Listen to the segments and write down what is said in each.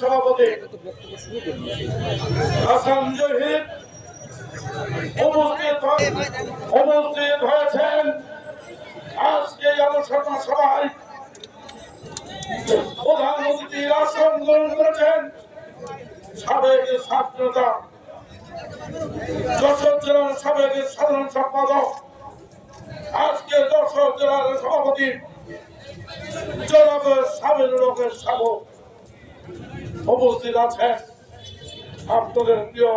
সভাপতি জহির উপস্থিত হয়ে- উপস্থিত হয়েছেন আজকে এই আলোচনা সভায় প্রধান অতিথির আসন গ্রহণ করেছেন সাবেক ছাত্রতা যশোর সাবেক সাধারণ সম্পাদক, আজকে যশোর জেলার সভাপতি জনাব সাবের লোকের সাবক উপস্থিত আছেন। আপনাদের প্রিয়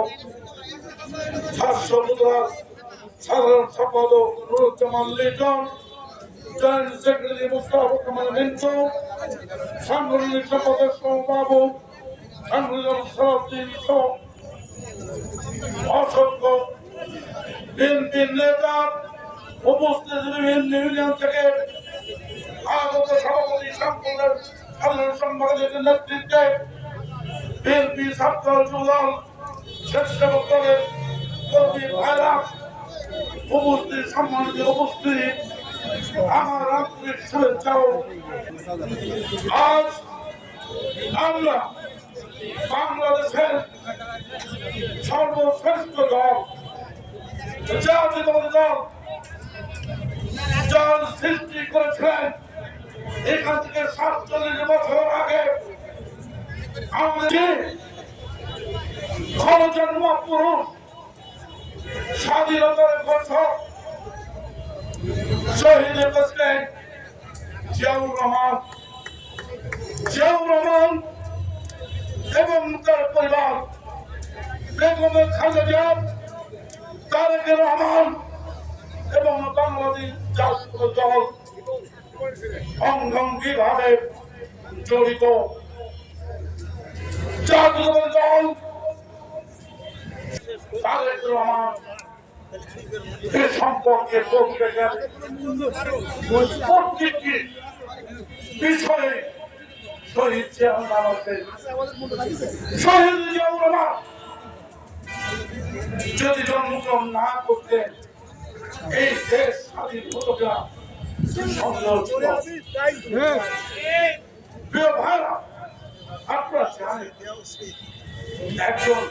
সাধারণ সম্পাদক নুরুজ্জামান লিটন, জয়েন্ট সেক্রেটারি মুস্তাফা কামাল মিন্টু, সাংগঠনিক সম্পাদক বাবু, সাংগঠনিক সভাপতি অসংখ্য বিএনপির নেতা উপস্থিত ইউনিয়ন থেকে আগত সভাপতি সম্পূর্ণের সাধারণ সম্পাদকের নেতৃত্বে বিএনপি ছাত্র যুবদল স্বেচ্ছাসেবক দলের কর্মী ভাইরা উপস্থিত, সম্মানিত উপস্থিত, আমার আন্তরিক শুভেচ্ছা ও আজ আমরা বাংলাদেশের সর্বশ্রেষ্ঠ দল জাতীয়তাবাদী দল। যার সৃষ্টি করেছিলেন এখান থেকে সাতচল্লিশ বছর আগে আমাদের ক্ষমজন্ম পুরুষ স্বাধীনতার ঘোষক শহীদ প্রেসিডেন্ট জিয়াউর রহমান। জিয়াউর রহমান এবং তার পরিবার বেগম খালেদা তারেক রহমান এবং বাংলাদেশ জাতীয় দল অঙ্গঙ্গিভাবে জড়িত। জাতীয় দল তারেক রহমান এ সম্পর্কে গেলে প্রত্যেকটি বিষয়ে শহীদ জিয়াউর শহীদ জিয়াউর যদি জন্মগ্রহণ না করতেন এই দেশ স্বাধীন হতো না। সন্দেহ ছিল। প্রিয় ভাইরা আপনারা জানেন একজন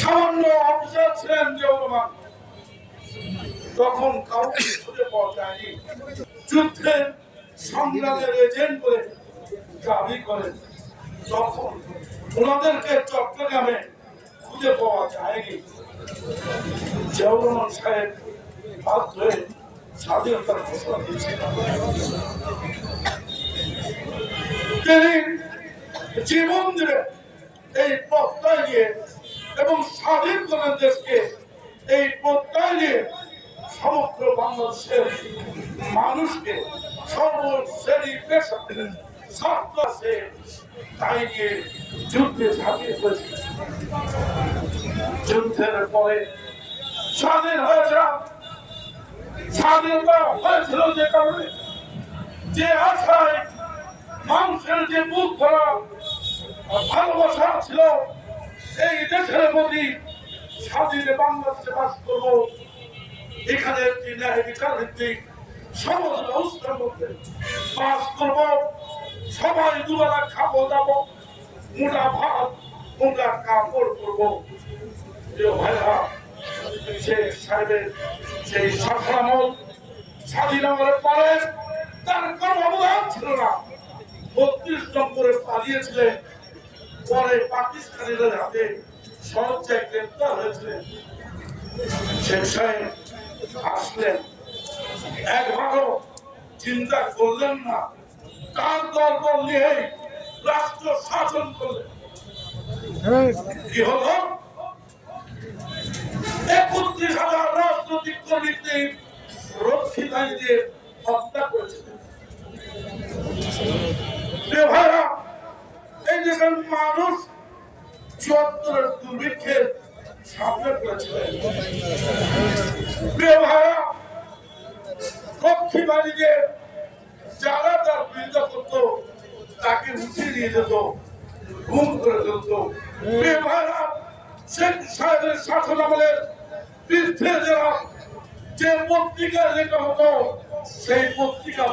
সামান্য অফিসার ছিলেন জিয়াউর তখন কাউকে খুঁজে পাওয়া যায়নি। যুদ্ধের সংগ্রামের এজেন্ট বলে দাবি করেন। তখন ওনাদেরকে চট্টগ্রামে খুঁজে পাওয়া যায়নি। জিয়াউর রহমান সাহেব বাধ্য হয়ে স্বাধীনতার ঘোষণা দিয়েছিলেন। জীবন দিলেন এই প্রত্যয় নিয়ে এবং স্বাধীন করেন দেশকে এই প্রত্যয় নিয়ে সমগ্র বাংলাদেশের মানুষকে সর্বশ্রেণী পেশা মানুষের যে বুক ভরা ভালোবাসা ছিল, এই দেশের প্রতি স্বাধীনে বাংলাদেশে বাস করব। এখানে একটি ন্যায় ভিত্তিক সমাজ ব্যবস্থার মধ্যে বাস করব। সবাই দুবেলা খাব, দাবো। মোটা ভাত, মোটা কাপড় করব ভাইরা সাহেবের সেই স্বাধীন পরে তার কোনো অবদান ছিল না। বত্রিশ নম্বরে পালিয়েছিলেন পরে পাকিস্তানিদের হাতে সহজায় গ্রেপ্তার হয়েছিলেন শেখ সাহেব আসলেন। একবারও চিন্তা করলেন না। এই দেশের মানুষ চুয়াত্তরের দুর্ভিক্ষের সামনে করেছিলেন ভাইরা রক্ষী যারা তার বিরোধিতা করত, তাকে উঠিয়ে নিয়ে যেত ঘুম করে সাহেবের শাসন যে পত্রিকা হতো, সেই পত্রিকা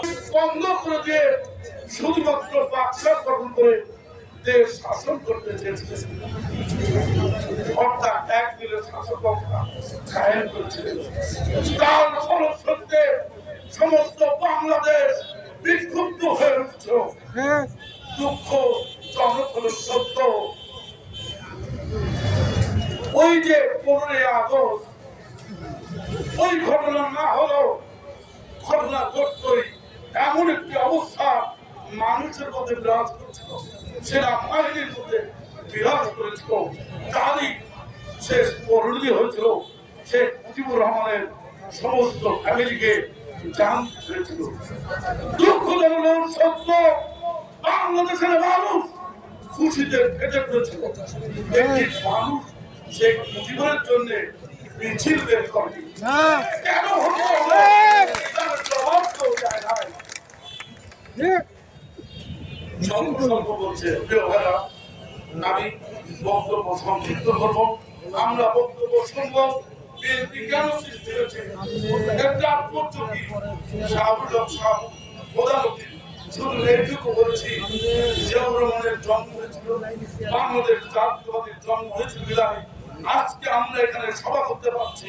করে শাসন করতে সমস্ত বাংলাদেশ উঠছে দুঃখ জনক হল সত্য। ওই যে পনেরোই আগস্ট, ওই ঘটনা না হলো ঘটনা ঘটতই। এমন একটি অবস্থা মানুষের মধ্যে বিরাজ করছিল, সেটা বাহিনীর মধ্যে বিরাজ করেছিল। তারই শেষ পরিণতি হয়েছিল, শেখ মুজিবুর রহমানের সমস্ত ফ্যামিলিকে জানতে হয়েছিল দুঃখজনক সত্য বাংলাদেশের মানুষ। খুশিতে ফেটে একটি মানুষ মুজিবুরের জন্য মিছিল বের করে। কেন হলো? জবাব কেউ দেয় নাই। স্বল্প স্বল্প বলছে প্রিয় আমি বক্তব্য সংক্ষিপ্ত করব। আমরা বক্তব্য শুনব। বিএনপি কেন সৃষ্টি হয়েছে? একটা আত্মহত্য কি প্রধানমন্ত্রী আজকে আমরা এখানে সভা করতে পারছি।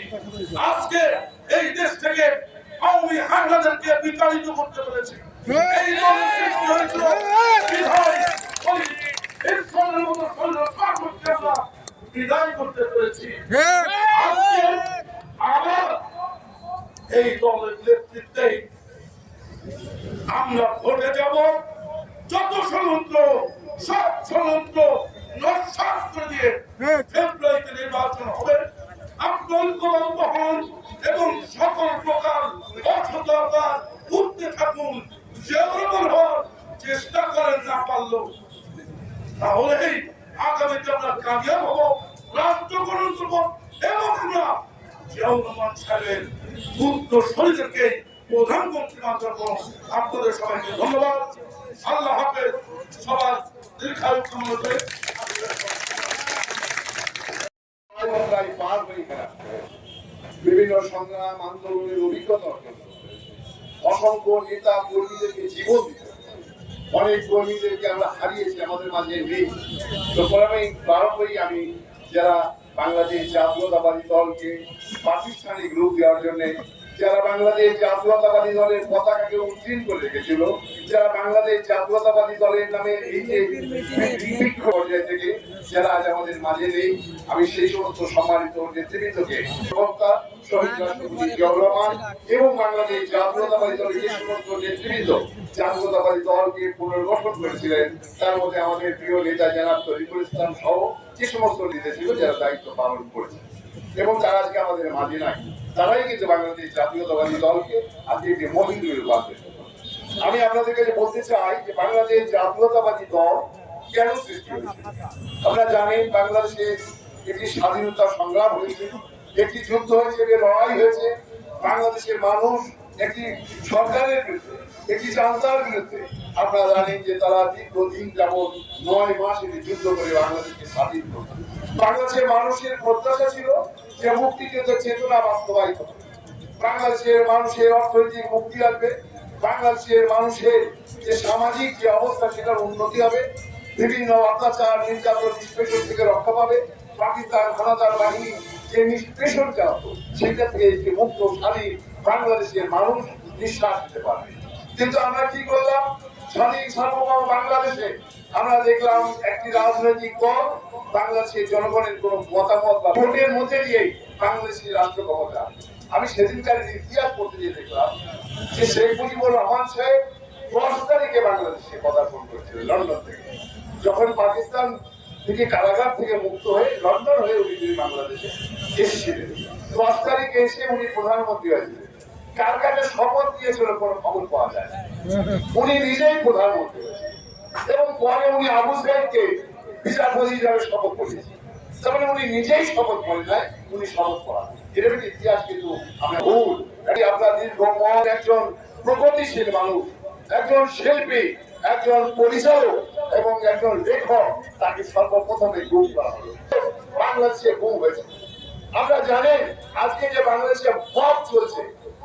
আজকে এই দেশ থেকে বিতাড়িত করতে পেরেছি। বিধায়। ইরফানের মতো শরীর আমরা বিদায় করতে পেরেছি। আজকে এই দলের নেতৃত্বে আমরা ভোটে যাব যত ষড়যন্ত্র সব ষড়যন্ত্র নস্বাত করে দিয়ে ফেব্রুয়ারিতে নির্বাচন হবে। হন এবং সকল প্রকার অসততা উঠতে থাকুন। যেমন হওয়ার চেষ্টা করেন না পারল তাহলেই আগামীতে আমরা কামিয়াব হব রাষ্ট্র করব এবং আমরা জিয়াউর রহমান সাহেবের পুত্র শরীরকে প্রধানমন্ত্রী মাত্র আপনাদের সবাইকে ধন্যবাদ আল্লাহ হাফেজ সবার অসংখ্য নেতা জীবন অনেক হারিয়েছি আমাদের মাঝে আমি যারা বাংলাদেশ জাতীয়তাবাদী দলকে প্রাতিষ্ঠানিক রূপ দেওয়ার জন্য যারা বাংলাদেশ জাতীয়তাবাদী দলের পতাকাকে উত্তীর্ণ করে রেখেছিল, যারা বাংলাদেশ জাতীয়তাবাদী দলের নামে এই যে পর্যায় থেকে যারা আজ আমাদের মাঝে নেই, আমি সেই সমস্ত সম্মানিত নেতৃবৃন্দকে এবং বাংলাদেশ জাতীয়তাবাদী দলের যে সমস্ত নেতৃবৃন্দ জাতীয়তাবাদী দলকে পুনর্গঠন করেছিলেন, তার মধ্যে আমাদের প্রিয় নেতা জনাব ইসলাম সহ যে সমস্ত নেতা ছিল, যারা দায়িত্ব পালন করেছে এবং তারা আজকে আমাদের মাঝে নাই। তারাই কিন্তু বাংলাদেশ জাতীয়তাবাদী দলকে আজকে একটি মহিন্দ্র রূপান্তরিত আমি আপনাদের কাছে বলতে চাই যে বাংলাদেশ জাতীয়তাবাদী দল কেন সৃষ্টি হয়েছে? আপনারা জানেন বাংলাদেশে একটি স্বাধীনতা সংগ্রাম হয়েছে, একটি যুদ্ধ হয়েছে, একটি লড়াই হয়েছে। বাংলাদেশের মানুষ একটি সরকারের বিরুদ্ধে, একটি জান্তার বিরুদ্ধে, আপনারা জানেন যে তারা দীর্ঘদিন যাবৎ নয় মাস এটি যুদ্ধ করে বাংলাদেশকে স্বাধীন করছে। বাংলাদেশের মানুষের প্রত্যাশা ছিল যে মুক্তি মুক্তিযুদ্ধ চেতনা বাস্তবায়িত বাংলাদেশের মানুষের অর্থনৈতিক মুক্তি আসবে। বাংলাদেশের মানুষের যে সামাজিক যে অবস্থা, সেটার উন্নতি হবে। বিভিন্ন অত্যাচার, নির্যাতন নিষ্পেষণ থেকে রক্ষা পাবে। পাকিস্তান হানাদার বাহিনী যে নিষ্পেষণ চালাতো সেটা থেকে একটি মুক্ত স্বাধীন বাংলাদেশের মানুষ নিঃশ্বাস নিতে পারবে। কিন্তু আমরা কি করলাম? বাংলাদেশে আমরা দেখলাম একটি রাজনৈতিক দল বাংলাদেশের জনগণের কোন মতামত বা ভোটের মধ্যে দিয়েই বাংলাদেশের রাষ্ট্র ক্ষমতা। আমি সেদিনকার ইতিহাস গিয়ে দেখলাম যে শেখ মুজিবুর রহমান সাহেব দশ তারিখে বাংলাদেশে পদার্পণ করেছিলেন লন্ডন থেকে। যখন পাকিস্তান থেকে কারাগার থেকে মুক্ত হয়ে লন্ডন হয়ে উনি তিনি বাংলাদেশে এসেছিলেন। দশ তারিখে এসে উনি প্রধানমন্ত্রী হয়েছিলেন। কার কাছে শপথ দিয়েছিল, কোনো খবর পাওয়া যায় উনি নিজেই প্রধানমন্ত্রী এবং পরে উনি আবু সাহেবকে বিচারপতি হিসাবে শপথ করেছেন। আমরা শিল্পী, একজন পরিচালক এবং একজন তাকে সর্বপ্রথমে জানেন আজকে যে বাংলাদেশে মব চলছে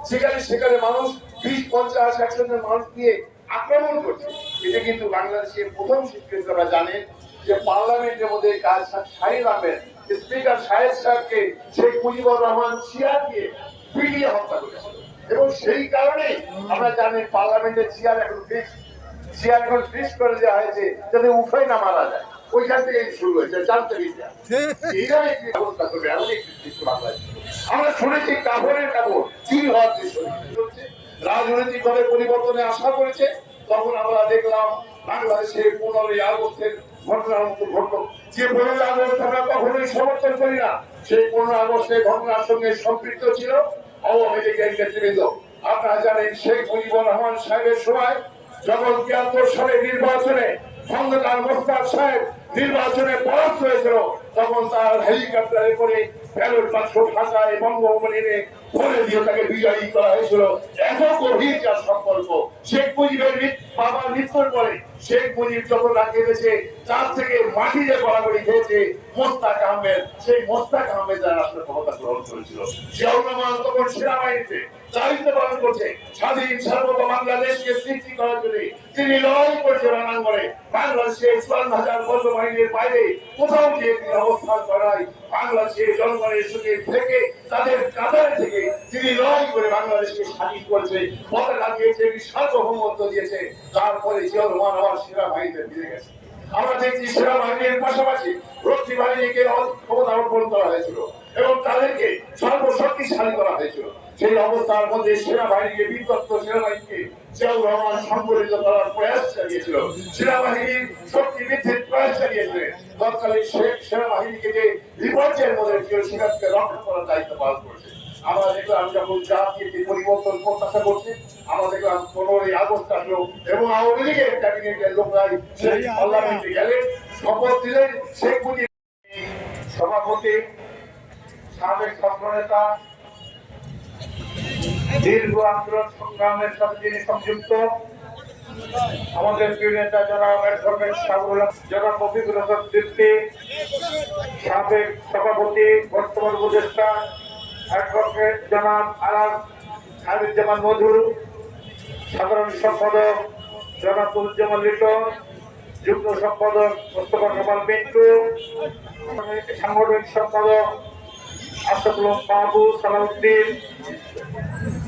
সেখানে সেখানে মানুষ বিশ, পঞ্চাশ একশো জন মানুষ নিয়ে আক্রমণ করছে। এটা কিন্তু বাংলাদেশের প্রথম তারা জানেন যে পার্লামেন্টের মধ্যে কাজ শাহিদ আহমেদ স্পিকার শাহেদ সাহেবকে শেখ মুজিবুর রহমান চেয়ার দিয়ে পিটিয়ে হত্যা করেছিল এবং সেই কারণে আমরা জানি পার্লামেন্টের চেয়ার এখন ফিক্স। চেয়ার এখন ফিক্স করে দেওয়া হয়েছে যাতে উঠে না মারা যায়। ওইখান থেকে শুরু হয়েছে, জানতে এইভাবে ব্যবস্থা করবে? একটি বাংলাদেশ। আমরা শুনেছি কাপড়ের কাপড়। চুরি হওয়ার দৃশ্য রাজনৈতিক ভাবে পরিবর্তনে আশা করেছে। তখন আমরা দেখলাম বাংলাদেশের পনেরোই আগস্টের ঘটনার মতো ঘটল। যে পনেরোই আগস্ট আমরা কখনোই সমর্থন করি না, সেই পনেরো আগস্টের ঘটনার সঙ্গে সম্পৃক্ত ছিল আওয়ামী লীগের নেতৃবৃন্দ। আপনারা জানেন শেখ মুজিবুর রহমান সাহেবের সময় যখন তিয়াত্তর সালে নির্বাচনে খন্দকার মোস্তাক সাহেব নির্বাচনে পরাস্ত হয়েছিল, তখন তার হেলিকপ্টারে করে ব্যালট বাক্স ঢাকায় বঙ্গভবনে এনে ভরে দিয়ে তাকে বিজয়ী করা হয়েছিল। এত গভীর সম্পর্ক শেখ মুজিবের মৃত্যুর পরে শেখ মুজিব যখন তার থেকে মাটিতে গড়াগড়ি খেয়েছে, মোস্তাক আহমেদ, সেই মোস্তাক আহমেদ যারা ক্ষমতা গ্রহণ করেছিল। তখন সেনাবাহিনীতে দায়িত্ব পালন করছে। স্বাধীন, সার্বভৌম বাংলাদেশকে সৃষ্টি করার জন্য তিনি লড়াই করেছে রণাঙ্গনে বাংলাদেশের চুয়ান্ন হাজার বর্গ বাহিনীর বাইরে কোথাও গিয়ে তিনি অবস্থান করায় বাংলাদেশের জনগণের সঙ্গে থেকে, তাদের কাতারে থেকে তিনি লড়াই করে বাংলাদেশকে স্বাধীন করেছে, পতাকা দিয়েছে সার্বভৌমত্ব দিয়েছে। তারপরে জিয়াউর রহমান আমার সেনাবাহিনীতে ফিরে গেছে। আমরা দেখছি সেনাবাহিনীর পাশাপাশি রক্ষী বাহিনীকে ক্ষমতা অর্পণ করা হয়েছিল এবং তাদেরকে সর্বশক্তিশালী করা হয়েছিল। সেই অবস্থার মধ্যে সেনাবাহিনীকে বিধ্বস্ত সেনাবাহিনীকে জিয়াউর রহমান সংগঠিত করার প্রয়াস চালিয়েছিল। সেনাবাহিনীর শক্তি বৃদ্ধির প্রয়াস চালিয়েছিলেন তৎকালীন শেখ সেনাবাহিনীকে যে বিপর্যয়ের মধ্যে ছিল সেখানকে রক্ষা করার দায়িত্ব পালন করেছে। আমরা দেখলাম যখন জাতি পরিবর্তন প্রত্যাশা করছে, আমরা দেখলাম পনেরোই আগস্ট আসলো এবং আওয়ামী লীগের ক্যাবিনেটের লোকরাই সেই পার্লামেন্টে গেলেন শপথ দিলেন শেখ মুজিব। সভাপতি, সাবেক ছাত্রনেতা দীর্ঘ আন্দোলন সংগ্রামের সাথে যিনি সংযুক্ত, আমাদের প্রিয় নেতা জনাব অ্যাডভোকেট সাবুল জনাব মফিকুল হাসান তৃপ্তি সাবেক সভাপতি, বর্তমান উপদেষ্টা অ্যাডভোকেট জনাব আলাম হামিদুজ্জামান মধুর, সাধারণ সম্পাদক জনাব তুলুজ্জামান লিটন, যুগ্ম সম্পাদক মোস্তফা কামাল মিন্টু, সাংগঠনিক সম্পাদক আশরাফুল বাবু, সালাউদ্দিন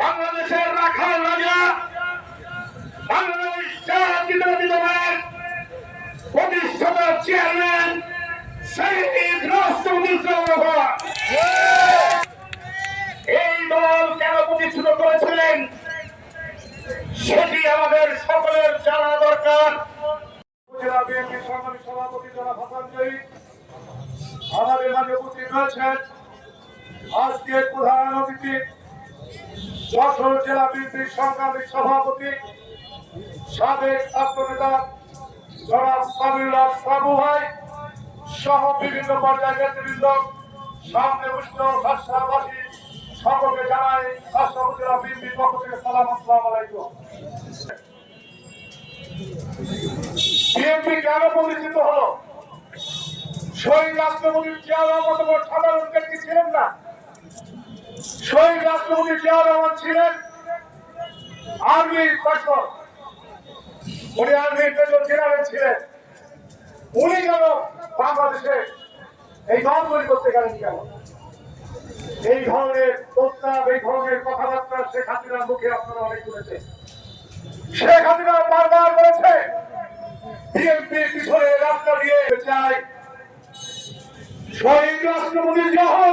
বাংলাদেশের রাখাল রাজা, বাংলাদেশ দলের প্রতিষ্ঠাতা চেয়ারম্যান শহীদ রাষ্ট্রপতি এই দল কেন প্রতিষ্ঠিত করেছিলেন? সেটি আমাদের সকলের জানা দরকার। আমাদের মাঝে উপস্থিত রয়েছেন আজকের প্রধান অতিথি যশোর জেলা বিএনপির সংগ্রামী সভাপতি, সাবেক ছাত্র নেতা জনাব সাবিউল্লাহ সাবু ভাই সহ বিভিন্ন পর্যায়ের নেতৃবৃন্দ, সামনে উষ্ণ ভাষাভাষী সকলকে জানাই রাষ্ট্র উপজেলা বিএনপির পক্ষ থেকে সালাম, আসসালাম আলাইকুম। বিএনপি কেন পরিচিত হলো? শহীদ রাষ্ট্রপতি জিয়াউর রহমান কোনো সাধারণ ব্যক্তি ছিলেন না। শহীদ রাষ্ট্রপতি জিয়াউর রহমান ছিলেন আর্মির পার্সন উনি আর্মির মেজর জেনারেল ছিলেন। উনি কেন বাংলাদেশে। এই দল তৈরি করতে গেলেন কেন? এই ধরনের প্রস্তাব, এই ধরনের কথাবার্তা শেখ হাসিনার মুখে আপনারা অনেক শুনেছেন। শেখ হাসিনা বারবার বলেছে বিএনপি পিছনে রাস্তা দিয়ে চাই। শহীদ রাষ্ট্রপতি জিয়াউর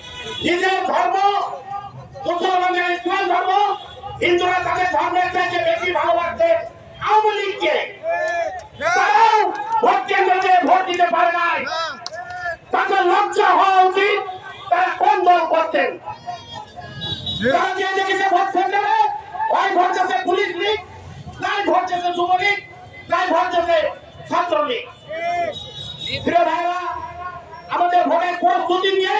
নিজের ধর্ম মুসলমানের ইসলাম ধর্ম, হিন্দুরা তাদের ধর্মের চাইতে বেশি ভালোবাসতে আওয়ামী লীগকে। তারাও ভোট ভোট দিতে পারে নাই। তাদের লজ্জা হওয়া উচিত, তারা কোন দল করতেন? তারা যে দেখেছে ভোট কেন্দ্রে, ওই ভোট যাচ্ছে পুলিশ লীগ, নাই ভোট যাচ্ছে যুবলীগ, নাই ভোট যাচ্ছে ছাত্রলীগ। প্রিয় ভাইরা আমাদের ভোটের প্রস্তুতি নিয়ে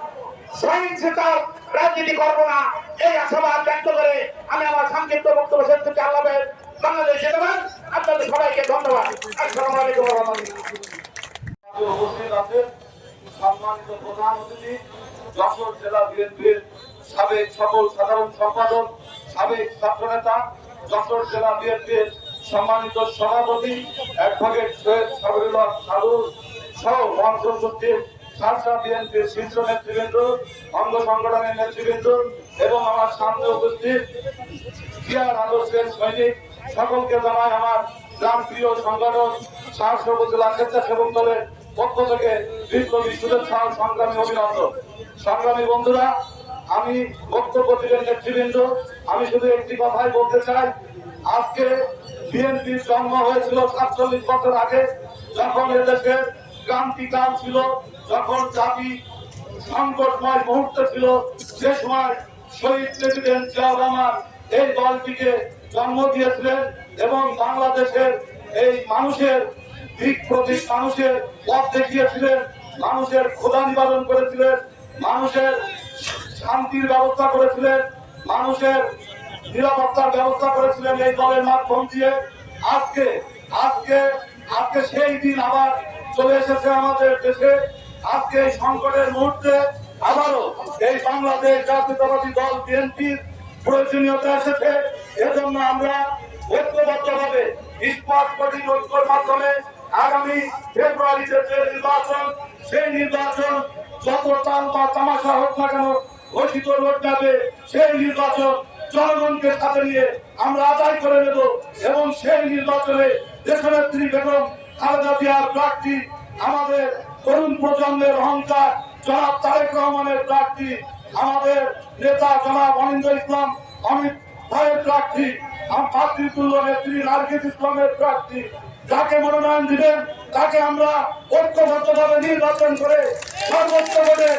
সহিংসতার রাজনীতি করব না। এই আশাবাদ ব্যক্ত করে আমি আমার সংক্ষিপ্ত বক্তব্য শেষ করতে আল্লাহ বাংলাদেশ আপনাদের সবাইকে ধন্যবাদ। আসসালামু আলাইকুম রাহমাতুল্লাহ। উপস্থিত আছেন সম্মানিত প্রধান অতিথি, যশোর জেলা বিএনপির সাবেক সকল সাধারণ সম্পাদক, সাবেক ছাত্রনেতা, যশোর জেলা বিএনপির সম্মানিত সভাপতি, অ্যাডভোকেট সৈয়দ সাবরুল্লাহ সাধু সহ মঞ্চ সারসা বিএনপির শীর্ষ নেতৃবৃন্দ, অঙ্গ সংগঠনের নেতৃবৃন্দ এবং আমার সামনে উপস্থিত ক্রিয়ার আদর্শের সৈনিক সকলকে জানাই আমার গ্রাম প্রিয় সংগঠন সাহস উপজেলা স্বেচ্ছাসেবক দলের পক্ষ থেকে বিপ্লবী শুভেচ্ছা সংগ্রামী অভিনন্দন। সংগ্রামী বন্ধুরা, আমি বক্তব্য দিলেন নেতৃবৃন্দ, আমি শুধু একটি কথাই বলতে চাই। আজকে বিএনপির জন্ম হয়েছিল সাতচল্লিশ বছর আগে, যখন এদেশের ক্রান্তিকাল ছিল, যখন জাতি সংকটময় মুহূর্ত ছিল, সে সময় শহীদ প্রেসিডেন্ট জিয়াউর রহমান এই দলটিকে জন্ম দিয়েছিলেন এবং বাংলাদেশের এই মানুষের দিক প্রতীক, মানুষের পথ দেখিয়েছিলেন, মানুষের ক্ষুধা নিবারণ করেছিলেন, মানুষের শান্তির ব্যবস্থা করেছিলেন, মানুষের নিরাপত্তার ব্যবস্থা করেছিলেন এই দলের মাধ্যম দিয়ে। আজকে আজকে আজকে সেই দিন আবার চলে এসেছে আমাদের দেশে। আজকে এই সংকটের মুহূর্তে আবারও এই বাংলাদেশ জাতীয়তাবাদী দল বিএনপির প্রয়োজনীয়তা এসেছে। এজন্য আমরা ঐক্যবদ্ধভাবে ইস্পাত কঠিন ঐক্যর মাধ্যমে আগামী ফেব্রুয়ারিতে যে নির্বাচন, সেই নির্বাচন যত তাল বা তামাশা হোক না কেন ঘোষিত রোড যাবে সেই নির্বাচন জনগণকে সাথে নিয়ে আমরা আদায় করে নেব এবং সেই নির্বাচনে দেশনেত্রী বেগম খালেদা জিয়ার প্রার্থী আমাদের তরুণ প্রজন্মের অহংকার, জনাব তারেক রহমানের প্রার্থী, আমাদের নেতা জনাব অনিন্দ ইসলাম, অমিত ভাইয়ের প্রার্থী ভাতৃতুল্য নেত্রী নার্গিস ইসলামের প্রার্থী, যাকে মনোনয়ন দিবেন, তাকে আমরা ঐক্যবদ্ধভাবে নির্বাচন করে সর্বোচ্চ ভোটে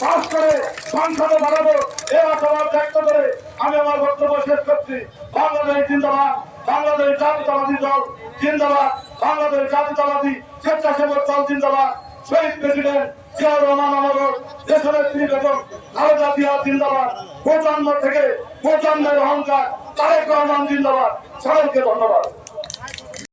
পাস করে সংসদে বাড়াবো এ আশাবাদ ব্যক্ত করে আমি আমার বক্তব্য শেষ করছি। বাংলাদেশ জিন্দাবাদ, বাংলাদেশ জাতীয়তাবাদী দল জিন্দাবাদ। বাংলাদেশ জাতীয়তাবাদী স্বেচ্ছাসেবক দল জিন্দাবাদ। শহীদ প্রেসিডেন্ট জিয়াউর রহমান আমাদের দেশের তিনি বেতন খালেদা জিয়া জিন্দাবাদ। প্রজন্ম থেকে প্রজন্মের অহংকার, তারেক রহমান জিন্দাবাদ। সবাইকে ধন্যবাদ।